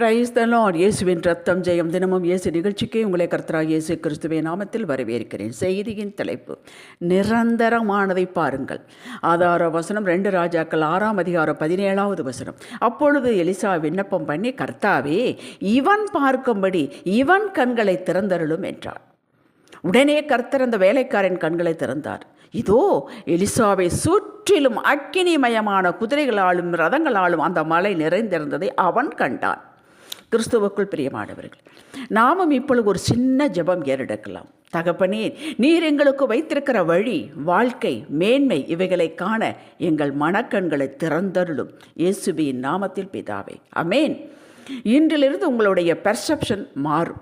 Praise the Lord இயேசுவின் ரத்தம் ஜெயம் தினமும் இயேசு நிகழ்ச்சிக்கு உங்களை கர்த்தராக இயேசு கிறிஸ்துவே நாமத்தில் வரவேற்கிறேன். செய்தியின் தலைப்பு நிரந்தரமானதை பாருங்கள். ஆதார வசனம் ரெண்டு ராஜாக்கள் ஆறாம் அதிகாரம் பதினேழாவது வசனம். அப்பொழுது எலிசா விண்ணப்பம் பண்ணி கர்த்தாவே இவன் பார்க்கும்படி இவன் கண்களை திறந்தருளும் என்றார். உடனே கர்த்தர் அந்த வேலைக்காரன் கண்களை திறந்தார். இதோ எலிசாவை சுற்றிலும் அக்கினிமயமான குதிரைகளாலும் ரதங்களாலும் அந்த மலை நிறைந்திருந்ததை அவன் கண்டான். கிறிஸ்துவுக்குள் பிரியமானவர்கள் நாமும் இப்பொழுது ஒரு சின்ன ஜெபம் ஏறெடுக்கலாம். தகப்பனே நீர் எங்களுக்கு வைத்திருக்கிற வழி வாழ்க்கை மேன்மை இவைகளை காண எங்கள் மனக்கண்களை திறந்தருளும். இயேசுபியின் நாமத்தில் பிதாவே அமேன் இன்றிலிருந்து உங்களுடைய பெர்செப்ஷன் மாறும்.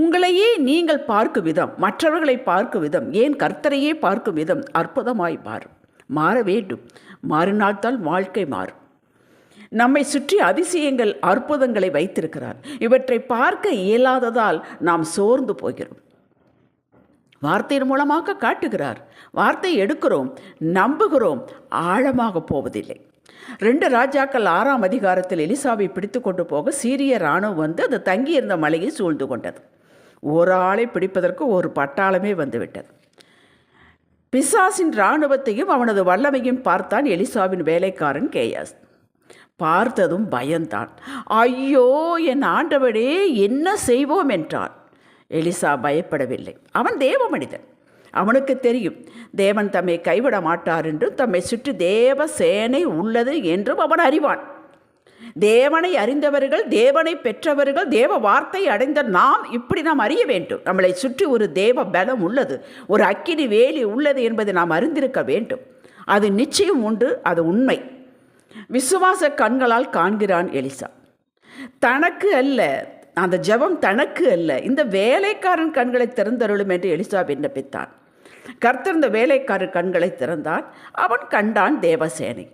உங்களையே நீங்கள் பார்க்கும் விதம் மற்றவர்களை பார்க்கும் விதம் ஏன் கர்த்தரையே பார்க்கும் விதம் அற்புதமாய் மாறும். மாற வேண்டும். மாறினால்தான் வாழ்க்கை மாறும். நம்மை சுற்றி அதிசயங்கள் அற்புதங்களை வைத்திருக்கிறார். இவற்றை பார்க்க இயலாததால் நாம் சோர்ந்து போகிறோம். வார்த்தையின் மூலமாக காட்டுகிறார். வார்த்தை எடுக்கிறோம் நம்புகிறோம் ஆழமாக போவதில்லை. ரெண்டு ராஜாக்கள் ஆறாம் அதிகாரத்தில் எலிசாவை பிடித்து கொண்டு போக சீரிய இராணுவம் வந்து அது தங்கியிருந்த மலையை சூழ்ந்து கொண்டது. ஒரு ஆளை பிடிப்பதற்கு ஒரு பட்டாளமே வந்துவிட்டது. பிசாசின் இராணுவத்தையும் அவனது வல்லமையும் பார்த்தான் எலிசாவின் வேலைக்காரன் கேயாஸ். பார்த்ததும் பயந்தான். ஐயோ என் ஆண்டவடே என்ன செய்வோம்? என்றான். எலிசா பயப்படவில்லை. அவன் தேவ மனிதன் அவனுக்கு தெரியும். தேவன் தம்மை கைவிட மாட்டார் என்றும் தம்மை சுற்றி தேவ சேனை உள்ளது என்றும் அவன் அறிவான். தேவனை அறிந்தவர்கள் தேவனை பெற்றவர்கள் தேவ வார்த்தை அடைந்த நாம் இப்படி நாம் அறிய வேண்டும். நம்மளை சுற்றி ஒரு தேவ பலம் உள்ளது. ஒரு அக்கினி வேலி உள்ளது என்பதை நாம் அறிந்திருக்க வேண்டும். அது நிச்சயம் உண்டு அது உண்மை. விசுவாச கண்களால் காண்கிறான் எலிசா. தனக்கு அல்ல அந்த ஜெபம் தனக்கு அல்ல இந்த வேலைக்காரன் கண்களை திறந்தருளும் என்று எலிசா விண்ணப்பித்தான். கர்த்தர் இந்த வேலைக்காரர் கண்களை திறந்தான் அவன் கண்டான் தேவசேனை.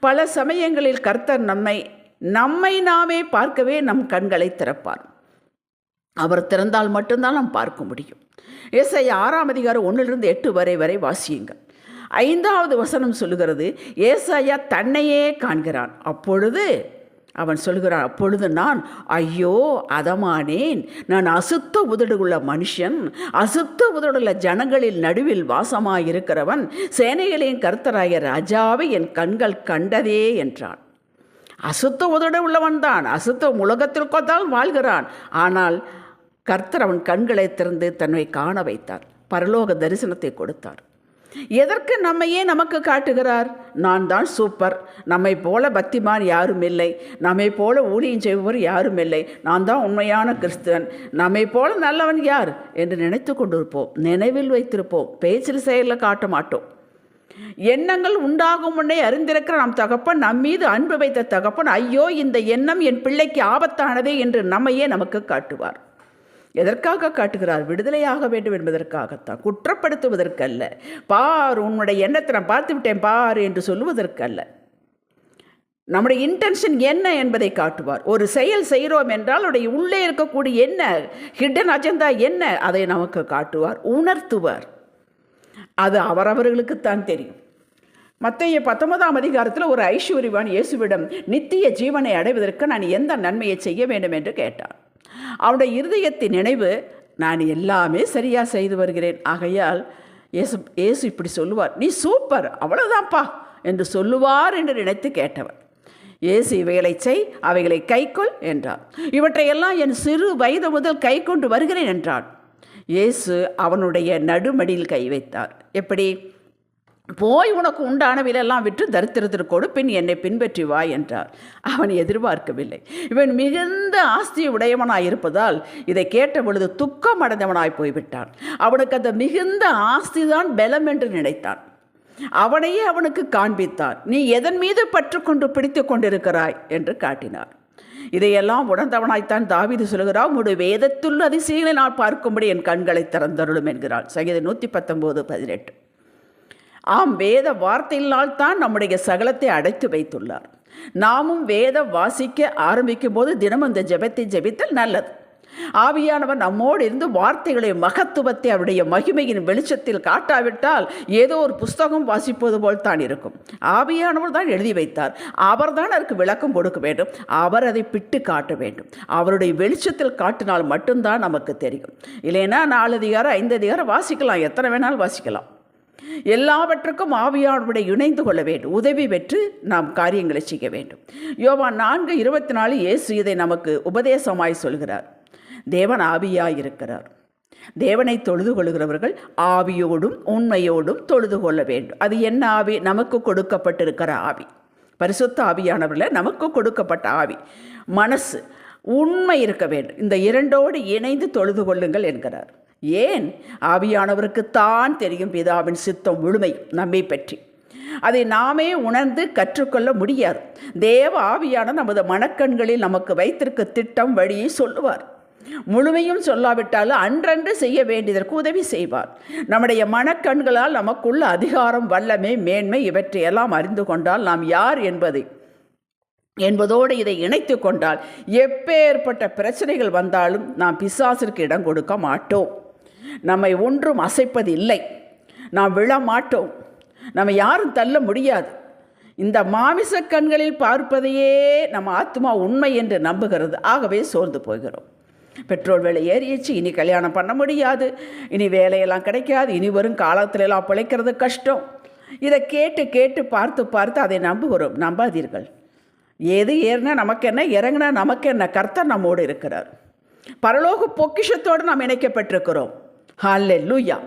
பல சமயங்களில் கர்த்தர் நம்மை நம்மை நாமே பார்க்கவே நம் கண்களை திறப்பார். அவர் திறந்தால் மட்டும்தான் நாம் பார்க்க முடியும். எஸ்ஐ ஆறாம் அதிகாரம் ஒன்றிலிருந்து எட்டு வரை வரை வாசியுங்கள். ஐந்தாவது வசனம் சொல்லுகிறது ஏசாயா தன்னையே காண்கிறான். அப்பொழுது அவன் சொல்கிறான் அப்பொழுது நான் ஐயோ அதமானேன். நான் அசுத்த உதடுள்ள மனுஷன் அசுத்த உதடுள்ள ஜனங்களில் நடுவில் வாசமாயிருக்கிறவன் சேனைகளின் கர்த்தராய ராஜாவை என் கண்கள் கண்டதே என்றான். அசுத்த உதடு உள்ளவன்தான் அசுத்த உலகத்தில் கொத்தால் வாழ்கிறான். ஆனால் கர்த்தர் அவன் கண்களை திறந்து தன்னை காண வைத்தார். பரலோக தரிசனத்தை கொடுத்தார். எதற்கு நம்மையே நமக்கு காட்டுகிறார்? நான் தான் சூப்பர். நம்மை போல பக்திமான் யாரும் இல்லை. நம்மை போல ஊழியம் செய்பவர் யாரும் இல்லை. நான் தான் உண்மையான கிறிஸ்துவன். நம்மை போல நல்லவன் யார்? என்று நினைத்து கொண்டிருப்போம். நினைவில் வைத்திருப்போம். பேச்சில் செயலில் காட்ட மாட்டோம். எண்ணங்கள் உண்டாகும் முன்னே அறிந்திருக்கிற நம் தகப்பன் நம் மீது அன்பு வைத்த தகப்பன் ஐயோ இந்த எண்ணம் என் பிள்ளைக்கு ஆபத்தானதே என்று நம்மையே நமக்கு காட்டுவார். எதற்காக காட்டுகிறார்? விடுதலையாக வேண்டும் என்பதற்காகத்தான். குற்றப்படுத்துவதற்கல்ல. பார் உன்னுடைய எண்ணத்தை நான் பார்த்து விட்டேன் பார் என்று சொல்லுவதற்கல்ல. நம்முடைய இன்டென்ஷன் என்ன என்பதை காட்டுவார். ஒரு செயல் செய்கிறோம் என்றால் அவருடைய உள்ளே இருக்கக்கூடிய என்ன ஹிடன் அஜெண்டா என்ன அதை நமக்கு காட்டுவார் உணர்த்துவார். அது அவரவர்களுக்குத்தான் தெரியும். மத்திய பத்தொன்பதாம் அதிகாரத்தில் ஒரு ஐஸ்வர்யவான் இயேசுவிடம் நித்திய ஜீவனை அடைவதற்கு நான் எந்த நன்மையை செய்ய வேண்டும்? என்று கேட்டான். அவனுடைய இருதயத்தின் நினைவு நான் எல்லாமே சரியாக செய்து வருகிறேன். ஆகையால் இயேசு இயேசு இப்படி சொல்லுவார். நீ சூப்பர் அவ்வளோதான்ப்பா என்று சொல்லுவார் என்று நினைத்து கேட்டவர் இயேசு இவைகளை செய் அவைகளை கைக்கொள் என்றார் இவற்றையெல்லாம் என் சிறு வயது முதல் கை கொண்டு வருகிறேன் என்றான். இயேசு அவனுடைய நடுமடியில் கை வைத்தார். எப்படி? போய் உனக்கு உண்டானவிலெல்லாம் விற்று தரித்திரத்திற்கோடு பின் என்னை பின்பற்றி வா என்றார். அவன் எதிர்பார்க்கவில்லை. இவன் மிகுந்த ஆஸ்தி உடையவனாய் இருப்பதால் இதை கேட்ட பொழுது துக்கம் அடைந்தவனாய் போய்விட்டான். அவனுக்கு அந்த மிகுந்த ஆஸ்தி தான் பலம் என்று நினைத்தான். அவனையே அவனுக்கு காண்பித்தார் நீ எதன் மீது பற்றுக்கொண்டு பிடித்து கொண்டிருக்கிறாய்? என்று காட்டினார். இதையெல்லாம் உணர்ந்தவனாய்த்தான் தாவிது சொல்கிறான் உடைய வேதத்துள்ள அதிசயங்களை நான் பார்க்கும்படி என் கண்களை திறந்தருளும் என்கிறான் சங்கீத நூற்றி பத்தொம்போது பதினெட்டு. ஆம் வேத வார்த்தையினால் தான் நம்முடைய சகலத்தை அடைத்து வைத்துள்ளார். நாமும் வேத வாசிக்க ஆரம்பிக்கும் போது தினம் அந்த ஜெபத்தை ஜெபித்தல் நல்லது. ஆவியானவர் நம்மோடு இருந்து வார்த்தைகளை மகத்துவத்தை அவருடைய மகிமையின் வெளிச்சத்தில் காட்டாவிட்டால் ஏதோ ஒரு புஸ்தகம் வாசிப்பது போல் தான் இருக்கும். ஆவியானவர் தான் எழுதி வைத்தார். அவர் தான் அதற்கு விளக்கம் கொடுக்க வேண்டும். அவர் அதை பிட்டு காட்ட வேண்டும். அவருடைய வெளிச்சத்தில் காட்டினால் மட்டும்தான் நமக்கு தெரியும். இல்லைன்னா நாலு அதிகாரம் ஐந்து அதிகாரம் வாசிக்கலாம். எத்தனை வேணாலும் வாசிக்கலாம். எல்லாவற்றுக்கும் ஆவியானவருடைய இணைந்து கொள்ள வேண்டும். உதவி பெற்று நாம் காரியங்களை செய்ய வேண்டும். யோவா நான்கு இருபத்தி நாலு இயேசு இதை நமக்கு உபதேசமாய் சொல்கிறார். தேவன் ஆவியாய் இருக்கிறார். தேவனை தொழுது கொள்கிறவர்கள் ஆவியோடும் உண்மையோடும் தொழுது கொள்ள வேண்டும். அது என்ன ஆவி? நமக்கு கொடுக்கப்பட்டிருக்கிற ஆவி. பரிசுத்த ஆவியானவரில் நமக்கு கொடுக்கப்பட்ட ஆவி. மனசு உண்மை இருக்க வேண்டும். இந்த இரண்டோடு இணைந்து தொழுது கொள்ளுங்கள் என்கிறார். ஏன்? ஆவியானவருக்கு தான் தெரியும் பிதாவின் சித்தம் முழுமை நம்மை பற்றி. அதை நாமே உணர்ந்து கற்றுக்கொள்ள முடியாது. தேவ ஆவியான நமது மனக்கண்களில் நமக்கு வைத்திருக்க திட்டம் வழியை சொல்லுவார். முழுமையும் சொல்லாவிட்டாலும் அன்றன்று செய்ய வேண்டியதற்கு உதவி செய்வார். நம்முடைய மனக்கண்களால் நமக்குள்ள அதிகாரம் வல்லமை மேன்மை இவற்றையெல்லாம் அறிந்து கொண்டால் நாம் யார் என்பதை என்பதோடு இதை இணைத்து கொண்டால் எப்பேற்பட்ட பிரச்சனைகள் வந்தாலும் நாம் பிசாசிற்கு இடம் கொடுக்க மாட்டோம். நம்மை ஒன்றும் அசைப்பது இல்லை நாம் விழ மாட்டோம் நம்ம யாரும் தள்ள முடியாது. இந்த மாமிச கண்களில் பார்ப்பதையே நம்ம ஆத்மா உண்மை என்று நம்புகிறது. ஆகவே சோர்ந்து போகிறோம். பெட்ரோல் விலை ஏறிடுச்சு. இனி கல்யாணம் பண்ண முடியாது. இனி வேலையெல்லாம் கிடைக்காது. இனி வரும் காலத்திலெல்லாம் பிழைக்கிறது கஷ்டம். இதை கேட்டு கேட்டு பார்த்து பார்த்து அதை நம்புகிறோம். நம்பாதீர்கள். எது ஏறினா நமக்கு என்ன இறங்கினா நமக்கு என்ன கர்த்தர் நம்மோடு இருக்கிறார். பரலோக பொக்கிஷத்தோடு நாம் இணைக்கப்பட்டிருக்கிறோம். ஹalleluya.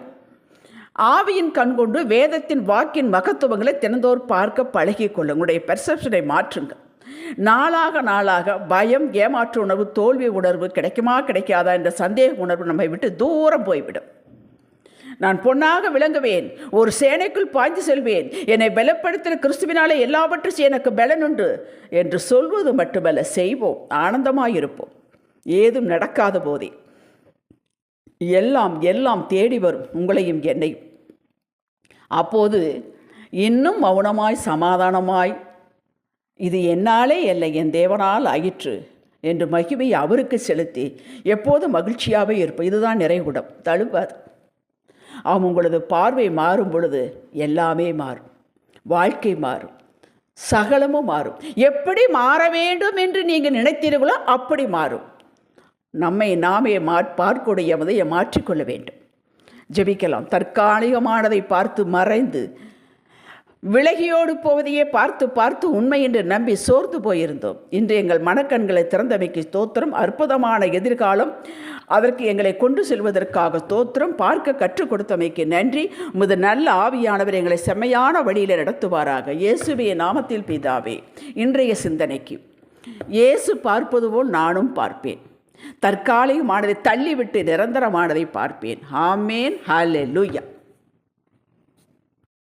ஆவியின் கண் கொண்டு வேதத்தின் வாக்கின் மகத்துவங்களை தினந்தோர் பார்க்க பழகிக்கொள்ளும் உங்களுடைய பெர்செப்ஷனை மாற்றுங்கள். நாளாக நாளாக பயம் ஏமாற்று உணர்வு தோல்வி உணர்வு கிடைக்குமா கிடைக்காதா என்ற சந்தேக உணர்வு நம்மை விட்டு தூரம் போய்விடும். நான் பொன்னாக விளங்குவேன். ஒரு சேனைக்குள் பாய்ந்து செல்வேன். என்னை பலப்படுத்துகிற கிறிஸ்துவினாலே எல்லாவற்றும் எனக்கு பலனுண்டு என்று சொல்வது மட்டுமல்ல செய்வோம். ஆனந்தமாயிருப்போம் ஏதும் நடக்காத போதே. எல்லாம் எல்லாம் தேடி வரும். உங்களையும் என்னையும். அப்போது இன்னும் மௌனமாய் சமாதானமாய் இது என்னாலே இல்லை என் தேவனால் ஆயிற்று என்று மகிமை அவருக்கு செலுத்தி எப்போது மகிழ்ச்சியாகவே இருப்போம் இதுதான் நிறைகுடம். தழுவாது. அவன் உங்களது பார்வை மாறும் பொழுது எல்லாமே மாறும். வாழ்க்கை மாறும். சகலமும் மாறும். எப்படி மாற வேண்டும் என்று நீங்கள் நினைத்தீர்களோ அப்படி மாறும். நம்மை நாமே மா பார்க்குடையவதையை மாற்றிக்கொள்ள வேண்டும். ஜெபிக்கலாம். தற்காலிகமானதை பார்த்து மறைந்து விலகியோடு போவதையே பார்த்து பார்த்து உண்மை என்று நம்பி சோர்ந்து போயிருந்தோம். இன்று எங்கள் மனக்கண்களை திறந்தமைக்கு தோத்திரம் அற்புதமான எதிர்காலம். அதற்கு எங்களை கொண்டு செல்வதற்காக தோத்திரம் பார்க்க கற்றுக் கொடுத்தமைக்கு நன்றி. முது நல்ல ஆவியானவர் எங்களை செம்மையான வழியில் நடத்துவாராக. இயேசுவிய நாமத்தில் பிதாவே இன்றைய சிந்தனைக்கு. இயேசு பார்ப்பது போல் நானும் பார்ப்பேன். தற்காலிகமானதை தள்ளிவிட்டு நிரந்தரமானதை பார்ப்பேன். ஆமேன். லூயா